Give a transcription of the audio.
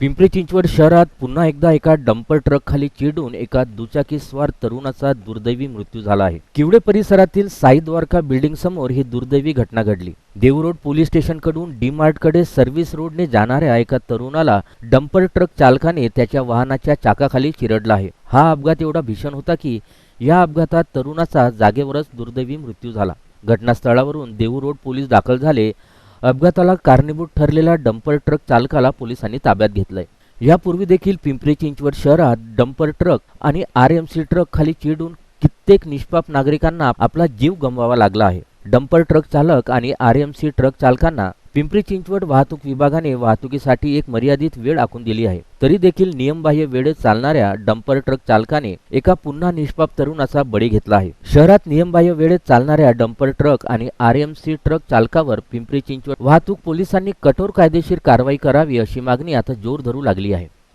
पिंपरी चिंचवड शहरात पुन्हा एकदा एका डंपर ट्रक खाली चिरडून एका दुचाकीस्वार तरुणाचा दुर्दैवी मृत्यू झाला आहे. किवडे परिसरातील साई द्वारका बिल्डिंग समोर ही दुर्दैवी घटना घडली. देवरोड पोलीस स्टेशनकडून डी मार्टकडे सर्व्हिस रोडने जाणाऱ्या एका तरुणाला डंपर ट्रक चालकाने त्याच्या वाहनाच्या चाकाखाली चिरडला आहे. हा अपघात एवढा भीषण होता की या अपघातात तरुणाचा जागेवरच दुर्दैवी मृत्यू झाला. घटनास्थळावरून देऊ रोड पोलीस दाखल झाले अपघाताला कारणीभूत ठरलेल्या डंपर ट्रक चालकाला पोलिसांनी ताब्यात घेतलंय. यापूर्वी देखील पिंपरी चिंचवड शहरात डंपर ट्रक आणि आर एम सी ट्रक खाली चिडून कित्येक निष्पाप नागरिकांना आपला जीव गमवावा लागला आहे. डंपर ट्रक चालक आणि आर एम सी ट्रक चालकांना पिंपरी चिंचवड वाहतूक विभागाने वाहतुकीसाठी एक मर्यादित वेळ आखून दिली आहे. तरी देखील नियमबाह्य वेळेत चालणाऱ्या डंपर ट्रक चालकाने एका पुन्हा निष्पाप तरुणाचा बळी घेतला आहे. शहरात नियमबाह्य वेळेत चालणाऱ्या डंपर ट्रक आणि आर एम सी ट्रक चालकावर पिंपरी चिंचवड वाहतूक पोलिसांनी कठोर कायदेशीर कारवाई करावी अशी मागणी आता जोर धरू लागली आहे.